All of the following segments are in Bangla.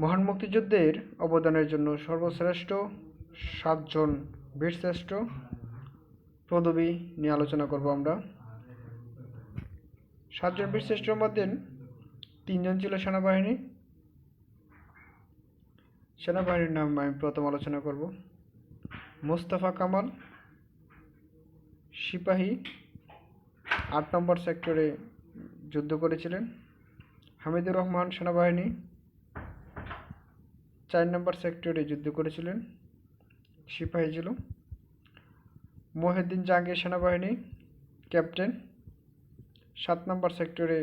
মহান মুক্তিযুদ্ধের অবদানের জন্য সর্বশ্রেষ্ঠ সাতজন বীরশ্রেষ্ঠ পদবী নিয়ে আলোচনা করব আমরা। সাতজন বীরশ্রেষ্ঠর মধ্যে তিনজন ছিল সেনাবাহিনী। সেনাবাহিনীর নাম আমি প্রথম আলোচনা করব। মোস্তফা কামাল, সিপাহী, আট নম্বর সেক্টরে যুদ্ধ করেছিলেন। হামিদুর রহমান সেনাবাহিনী চার নম্বর সেক্টরে যুদ্ধ করেছিলেন, সিপাহী ছিল। মহিউদ্দিন জাহাঙ্গীর সেনাবাহিনী ক্যাপ্টেন সাত নম্বর সেক্টরে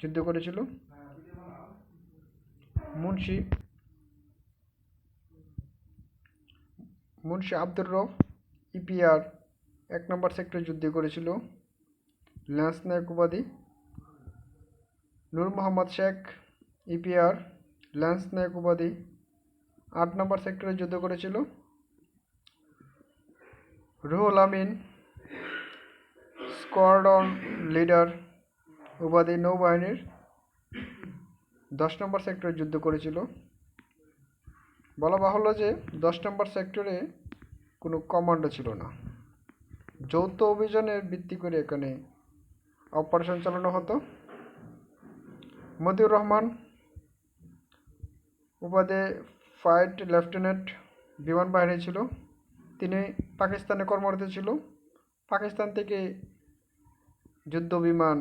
যুদ্ধ করেছিল। মুন্সি মুন্সি আব্দুর রফ ইপিআর এক নম্বর সেক্টরে যুদ্ধ করেছিল। ল্যান্স নায়ক উপাধি। নূর মোহাম্মদ শেখ, ইপিআর ল্যান্স নায়ক উপাধি। আট নম্বর সেক্টরে যুদ্ধ করেছিল। রুহুল আমিন স্কোয়াডন লিডার উপাধি নৌবাহিনীর দশ নম্বর সেক্টরে যুদ্ধ করেছিল। বলা বাহুল্য যে দশ নম্বর সেক্টরে কোনো কমান্ডো ছিল না। যৌথ অভিযানের ভিত্তি করে এখানে অপারেশন চালানো হতো। মতিউর রহমান উপাধি ফাইট লেফটেন্যান্ট বিমান বাহিনী ছিল। তিনি পাকিস্তানে কর্মরত ছিল। পাকিস্তান থেকে যুদ্ধ বিমান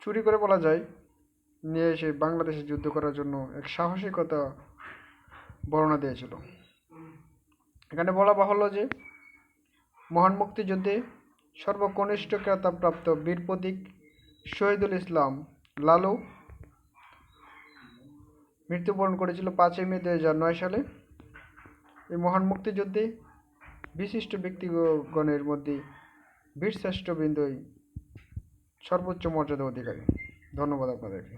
চুরি করে বলা যায়, নিয়ে এসে বাংলাদেশে যুদ্ধ করার জন্য এক সাহসিকতা বর্ণনা দিয়েছিল। এখানে বলা বাহুল্য যে, মহান মুক্তিযুদ্ধে সর্বকনিষ্ঠ খেতাবপ্রাপ্ত বীর প্রতীক শহীদুল ইসলাম লালু মৃত্যুবরণ করেছিল পাঁচই মে দু হাজার নয় সালে। এই মহান মুক্তিযুদ্ধে বিশিষ্ট ব্যক্তিগণের মধ্যে বীরশ্রেষ্ঠ বৃন্দই সর্বোচ্চ মর্যাদা অধিকারী। ধন্যবাদ আপনাদেরকে।